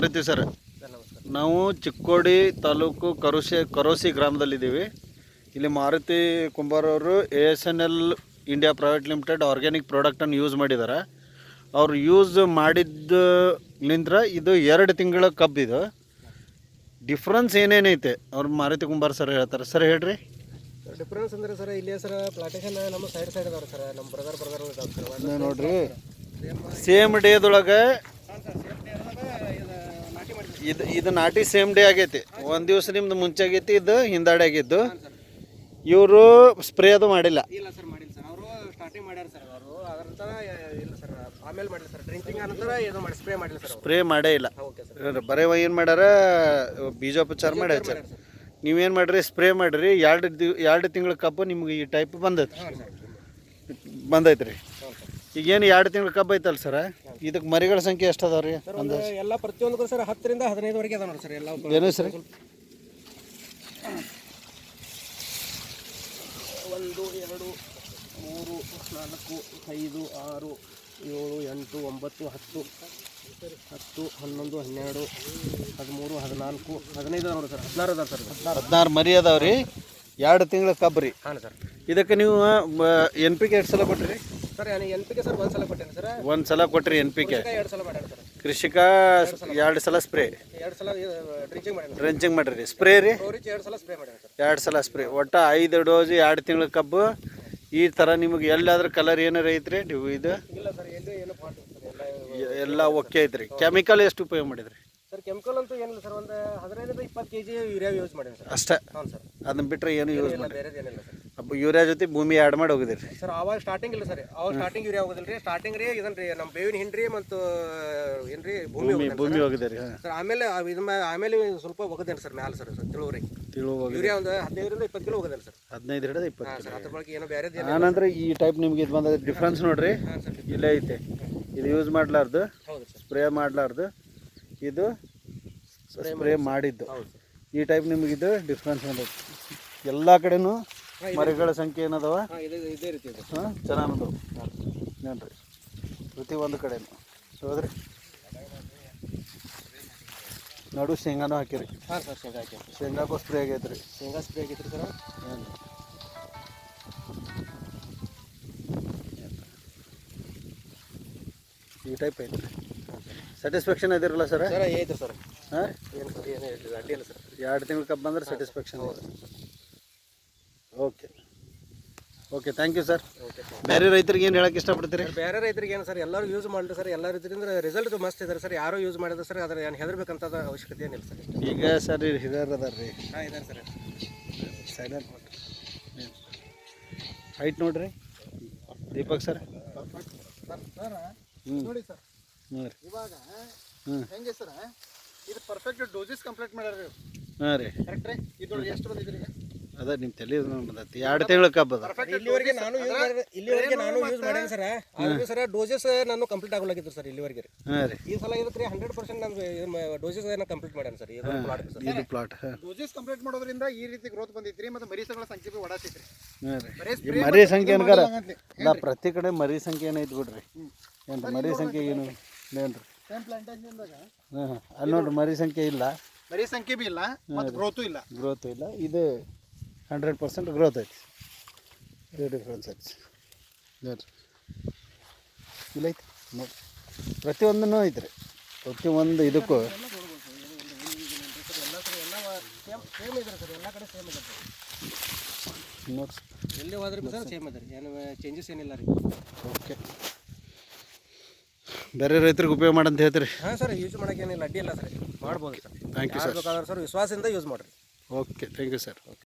Maruti sir. ನಾವು ಚಿಕ್ಕೋಡಿ ತಾಲೂಕು ಕರೋಸಿ ಕರೋಸಿ ಗ್ರಾಮದಲ್ಲಿದ್ದೀವಿ. ಇಲ್ಲಿ Maruti ಕುಂಬಾರವರು A S N L India private limited organic ಪ್ರಾಡಕ್ಟನ್ನು ಯೂಸ್ ಮಾಡಿದ್ದಾರೆ. ಅವ್ರು ಯೂಸ್ ಮಾಡಿದ್ದಲಿಂದ್ರ ಇದು ಎರಡು ತಿಂಗಳ ಕಬ್ಬು ಇದು. ಡಿಫ್ರೆನ್ಸ್ ಏನೇನೈತೆ? ಅವ್ರು ಮಾರುತಿ ಕುಂಬಾರ ಸರ್ ಹೇಳ್ತಾರೆ. ಸರ್ ಹೇಳ್ರಿ. ಡಿಫ್ರೆನ್ಸ್ ಅಂದ್ರೆ ಸರ್ ಇಲ್ಲಿ ಸರ್ ಪ್ಲಾಟೇಶನ್ ನಮ್ಮ ಸೈಡ್ ಸೈಡ್ ಅದಾರ ಸರ್. ನಮ್ಮ ಬ್ರದರ್ ಬ್ರದರ್ ನೋಡ್ರಿ. ಸೇಮ್ ಡೇದೊಳಗೆ ಹಾಂ ಸರ್ ಸೇಮ್ ಡೇ ಇದು ನಾಟಿ ಮಾಡಿದ್ವಿ ಇದು ಇದು ನಾಟಿ ಸೇಮ್ ಡೇ ಆಗೈತಿ. ಒಂದು ದಿವಸ ನಿಮ್ದು ಮುಂಚೆ ಆಗೈತಿ ಇದು ಹಿಂದಾಡಿ ಆಗಿದ್ದು. ಇವರು ಸ್ಪ್ರೇ ಅದು ಮಾಡಿಲ್ಲ. ಇಲ್ಲ ಸರ್ ಮಾಡಿಲ್ಲ ಸರ್. ಅವರು ಸ್ಟಾರ್ಟಿಂಗ್ ಮಾಡ್ಯಾರ ಸರ್ ಅವರು. ಅದರ ನಂತರ ಇಲ್ಲ ಸರ್ ಆಮೇಲೆ ಮಾಡಿಲ್ಲ ಸರ್. ಡ್ರಿಂಕಿಂಗ್ ನಂತರ ಏನು ಮಾಡಿ ಸ್ಪ್ರೇ ಮಾಡಿಲ್ಲ ಸರ್ ಸ್ಪ್ರೇ ಮಾಡೇ ಇಲ್ಲ. Okay sir. ಬರೇ ಏನು ಮಾಡ್ಯಾರ ಬೀಜೋಪಚಾರ ಮಾಡಿ ಹಚ್ಚಾರ ಸರ್. ನೀವೇನು ಮಾಡ್ರಿ ಸ್ಪ್ರೇ ಮಾಡಿರಿ. ಎರಡು ಎರಡು ತಿಂಗಳ ಕಬ್ಬು ನಿಮ್ಗೆ ಈ ಟೈಪ್ ಬಂದೈತಿ ಹಾಂ ಈಗೇನು ಎರಡು ತಿಂಗಳ ಕಬ್ಬು ಐತಲ್ಲ ಸರ್? ಇದಕ್ಕೆ ಮರಿಗಳ ಸಂಖ್ಯೆ ಎಷ್ಟು ಅದಾವ ರೀ ಒಂದು ಎಲ್ಲ ಪ್ರತಿಯೊಂದಕ್ಕೂ ಸರ್ ಹತ್ತರಿಂದ ಹದಿನೈದುವರೆಗೆ ಅದಾವ ನೋಡಿ ಸರ್ ಎಲ್ಲ ಏನು ಸರ್? ಒಂದು ಎರಡು ಮೂರು ನಾಲ್ಕು ಐದು ಆರು ಏಳು ಎಂಟು ಒಂಬತ್ತು ಹತ್ತು ಹತ್ತು ಹನ್ನೊಂದು ಹನ್ನೆರಡು ಹದಿಮೂರು ಹದಿನಾಲ್ಕು ಹದಿನೈದು ನೋಡಿ ಸರ್ ಹದಿನಾರು ಅದಾವ ಸರ್ ಹದಿನಾರು. ಹದಿನಾರು ಮರಿ ಅದಾವ ರೀ. ಎರಡು ತಿಂಗಳ ಕಬ್ಬು ರೀ. ಹಾಂ ಸರ್. ಇದಕ್ಕೆ ನೀವು ಎನ್ ಪಿ ಕೆ ಎಷ್ಟು ಸಲ ಕೊಟ್ಟಿರಿ sir N P K sir ಒಂದು ಸಲ ಕೊಟ್ಟೇನೆ ಸರ್. ಒಂದು ಸಲ ಕೊಟ್ಟಿರಿ ಎನ್ ಪಿ ಕೆ ಎರಡು ಸಲ ಮಾಡ್ಯಾರ ಸರ್. ಕೃಷಿಕ ಎರಡು ಸಲ ಸ್ಪ್ರೇ. ಎರಡು ಸಲ ಡ್ರಿಂಚಿಂಗ್ ಮಾಡ್ಯಾನ ಡ್ರೆಂಚಿಂಗ್ ಮಾಡಿರಿ. ಸ್ಪ್ರೇ ರೀ? ಎರಡ್ ಎರಡು ಸಲ ಸ್ಪ್ರೇ ಒಟ್ಟ ಸರ್. ಎರಡು ಸಲ ಸ್ಪ್ರೇ ಒಟ್ಟು ಐದು ಡೋಸ್ ಎರಡು ತಿಂಗಳ ಕಬ್ಬು. ಈ ಥರ ನಿಮಗೆ ಎಲ್ಲಾದ್ರೂ ಕಲರ್ ಏನಾರ ಐತ್ರಿ? ನೀವು ಇದು? ಇಲ್ಲ ಸರ್ ಎಲ್ಲೂ ಏನು ಫಾಲ್ಟ್ ಸರ್. ಎಲ್ಲ ಓಕೆ ಐತ್ರಿ. ಕೆಮಿಕಲ್ ಎಷ್ಟು ಉಪಯೋಗ ಮಾಡಿದ್ರಿ? ಸರ್ ಕೆಮಿಕಲ್ ಅಂತೂ ಏನಿಲ್ಲ ಸರ್. ಒಂದು ಹದಿನೈದರಿಂದ ಇಪ್ಪತ್ತು ಕೆ ಜಿ ಯೂರಿಯಾ ಯೂಸ್ ಮಾಡೀನಿ ಸರ್. ಅಷ್ಟೇ. ಹೌದು ಸರ್. ಅದನ್ನ ಬಿಟ್ಟರೆ ಏನು ಯೂಸ್ ಮಾಡಿ ಬೇರೆದೇನಿಲ್ಲ ಸರ್. ಅಪ್ಪ ಯೂರಿಯಾ ಜೊತೆ ಭೂಮಿ ಆ್ಯಡ್ ಮಾಡಿ ಹೋಗಿದ್ರಿ. ಸರ್ ಅವಾಗ ಸ್ಟಾರ್ಟಿಂಗ್ ಇಲ್ಲ ಸರ್. ಅವಾಗ ಸ್ಟಾರ್ಟಿಂಗ್ ಯೂರಿಯಾ ಹೋಗೋದಿಲ್ಲ ರೀ ಸ್ಟಾರ್ಟಿಂಗ್ ರೀ ಇದನ್ ರೀ ನಮ್ಮ ಬೇವಿನ ಹಿಂಡ್ರಿ ಮತ್ತು ಏನ್ರಿ ಭೂಮಿ ಭೂಮಿ ಹೋಗೋದಿಲ್ಲ ಭೂಮಿ ಹೋಗಿದ್ರಿ ಸರ್ ಆಮೇಲೆ ಇದು ಆಮೇಲೆ ಸ್ವಲ್ಪ ಹೋಗದೇನು ಸರ್ ಮ್ಯಾಲ ಸರ್ ತಿಳುವರಿ. ತಿಳು ಹೋಗಿ ಯೂರಿಯಾ ಒಂದು ಹದಿನೈದರಿಂದ ಇಪ್ಪತ್ತು ಕಿಲೋ ಹೋಗೋದಿಲ್ಲ ಸರ್. ಹದಿನೈದು ಹಿಡಿದು ಇಪ್ಪತ್ತು ಸರ್ ಅದ್ರ ಬಳಕೆ ಏನೋ ಬೇರೆ ಆನಂತರ ಈ ಟೈಪ್ ನಿಮ್ಗೆ ಇದು ಬಂದ ಡಿಫ್ರೆನ್ಸ್ ನೋಡ್ರಿ. ಇಲ್ಲೇ ಐತೆ. ಇದು ಯೂಸ್ ಮಾಡಲಾರ್ದು. ಸ್ಪ್ರೇ ಮಾಡಲಾರ್ದು. ಇದು ಸ್ಪ್ರೇ ಮಾಡಿದ್ದು. ಈ ಟೈಪ್ ನಿಮ್ಗೆ ಇದು ಡಿಫ್ರೆನ್ಸ್ ಬಂದೈತಿ ಎಲ್ಲ ಕಡೆನೂ ಮರಿಗಳ ಸಂಖ್ಯೆ ಏನದವ? ಹಾಂ ಇದು ಇದೇ ರೀತಿ ಹಾಂ ಚೆನ್ನಾಗದು ನೋಡ್ರಿ ಪ್ರತಿ ಒಂದು ಕಡೆ ಹೌದ್ರಿ? ನಡು ಶೇಂಗಾನು ಹಾಕಿರಿ. ಹಾಂ ಸರ್ ಶೇಂಗಾ ಹಾಕಿರಿ ಶೇಂಗಾಕ್ಕೂ ಸ್ಪ್ರೇ ಆಗೈತೆ ರೀ ಶೇಂಗಾ ಸ್ಪ್ರೇ ಆಗೈತ್ರಿ ಸರ್? ಈ ಟೈಪ್ ಐತೆ ರೀ ಸ್ಯಾಟಿಸ್ಫ್ಯಾಕ್ಷನ್ ಅದಿರಲ್ಲ ಸರ್? ಸರ್ ಐತೆ ಸರ್. ಹಾಂ? ಏನು ಸರ್ ಏನು ಹೇಳಿಲ್ಲ ಅಡ್ಡಿ ಇಲ್ಲ ಸರ್. ಎರಡು ತಿಂಗಳು ಕಬ್ಬು ಬಂದ್ರೆ satisfaction okay okay thank you sir okay ಬೇರೆ ರೈತರಿಗೆ ಏನು ಹೇಳಕ್ಕೆ ಇಷ್ಟಪಡ್ತೀರಿ? ಬೇರೆ ರೈತರಿಗೆ ಏನು ಸರ್ ಎಲ್ಲರೂ ಯೂಸ್ ಮಾಡ್ರಿ ಸರ್ ಎಲ್ಲ ರೀತಿಯಿಂದ ರಿಸಲ್ಟ್ ಮಸ್ತ್ ಇದ್ದಾರೆ ಸರ್ ಯಾರೋ ಯೂಸ್ ಮಾಡಿದ್ರೆ ಸರ್ ಅದ್ರ ಏನು ಹೆದರ್ಬೇಕಂತ ಅವಶ್ಯಕತೆ ಏನಿಲ್ಲ ಸರ್ ಈಗ ಸರ್ ಹಿರಿಯರ್ ಅದಾರ ರೀ ಹಾಂ ಇದ್ದಾರೆ ಸರ್. ಸೈಲೆಂಟ್ ಹೈಟ್ ನೋಡ್ರಿ. ದೀಪಕ್ ಸರ್ ಹ್ಞೂ ನೋಡಿ ಸರ್ ಹ್ಞೂ ರೀ. ಇವಾಗ ಹ್ಞೂ ಹೆಂಗೆ ಸರ್ ಇದು ಪರ್ಫೆಕ್ಟ್ ಡೋಸಸ್ ಕಂಪ್ಲೀಟ್ ಮಾಡ್ಯಾರ ಹಾಂ ರೀ. ಕರೆಕ್ಟ್ ರೀ? ಇದು ಎಷ್ಟು ಬಂದಿದ್ರಿ? ಈಗ ಅದ ನಿಮ್ಮ ತಲೆ ಬಂದೈತಿ. ಎರಡು ತಿಂಗಳ ಕಬ್ಬು ಅದ. ಇಲ್ಲಿವರೆಗೆ ನಾನು ಯೂಸ್ ಮಾಡಿದ್ರೆ ಇಲ್ಲಿವರೆಗೆ ನಾನು ಯೂಸ್ ಮಾಡೇನಿ ಸರ್. ಆದ್ರೆ ಸರ್ ಡೋಸಸ್ ನಾನು ಕಂಪ್ಲೀಟ್ ಆಗೋಲಾಗಿತ್ತು ಸರ್ ಇಲ್ಲಿವರೆಗೆ ರೀ. ಹಾಂ ರೀ. ಈ ಸಲ ಇದಕ್ಕೆ ರೀ ಹಂಡ್ರೆಡ್ ಪರ್ಸೆಂಟ್ ನಾನು ಡೋಸಸ್ ನಾನು ಕಂಪ್ಲೀಟ್ ಮಾಡ್ಯಾನ ಸರ್. ಇದು ಪ್ಲಾಟ್ ಸರ್. ಇದು ಪ್ಲಾಟ್ ಡೋಸಸ್ ಕಂಪ್ಲೀಟ್ ಮಾಡೋದ್ರಿಂದ ಈ ರೀತಿ ಗ್ರೋತ್ ಬಂದಿದ್ರಿ ಮತ್ತು ಮರಿಸಗಳ ಸಂಖ್ಯೆ ಬಿ ಒಡಾತೈತ್ರಿ ಹಾಂ ರೀ. ಈ ಮರಿ ಸಂಖ್ಯೆ ಏನ್ಕಾರ ಇಲ್ಲ ಪ್ರತಿ ಕಡೆ ಮರಿ ಸಂಖ್ಯೆ ಏನೈತಿ ಬಿಡ್ರಿ. ಏನು ಮರಿ ಸಂಖ್ಯೆ ಏನು ಪ್ಲಾಂಟೇಶನ್ದಾಗ ಹಾಂ ಹಾಂ. ಅಲ್ಲಿ ನೋಡ್ರಿ ಮರಿ ಸಂಖ್ಯೆ ಇಲ್ಲ. ಮರಿ ಸಂಖ್ಯೆ ಬಿ ಇಲ್ಲ ಮತ್ತು ಗ್ರೋತು ಇಲ್ಲ. ಗ್ರೋತ್ ಇಲ್ಲ. ಇದು ಹಂಡ್ರೆಡ್ ಪರ್ಸೆಂಟ್ ಗ್ರೋತ್ ಐತಿ. ಇದು ಡಿಫ್ರೆನ್ಸ್ ಐತಿ. ನೋಡ್ರಿ. ಇಲ್ಲ ಐತಿ. ನೋಡಿ ಪ್ರತಿಯೊಂದೂ ಐತ್ರಿ ಪ್ರತಿಯೊಂದು ಇದಕ್ಕೂ ಸರ್ ಎಲ್ಲ ಹೋದ್ರೆ ಸರ್ ಸೇಮ್ ಇದೆ ರೀ. ಏನು ಚೇಂಜಸ್ ಏನಿಲ್ಲ ರೀ. ಓಕೆ ಬೇರೆ ರೈತರಿಗೆ ಉಪಯೋಗ ಮಾಡಂತ ಹೇಳ್ತೀರಿ? ಹಾಂ ಸರ್ ಯೂಸ್ ಮಾಡೋಕೆ ಏನಿಲ್ಲ. ಅಡ್ಡಿ ಇಲ್ಲ ಸರ್. ಮಾಡ್ಬೋದು ಸರ್. ಥ್ಯಾಂಕ್ ಯು ಸರ್ ಬೇಕಾದ್ರೆ ಸರ್ ವಿಶ್ವಾಸದಿಂದ ಯೂಸ್ ಮಾಡಿರಿ. Okay thank you sir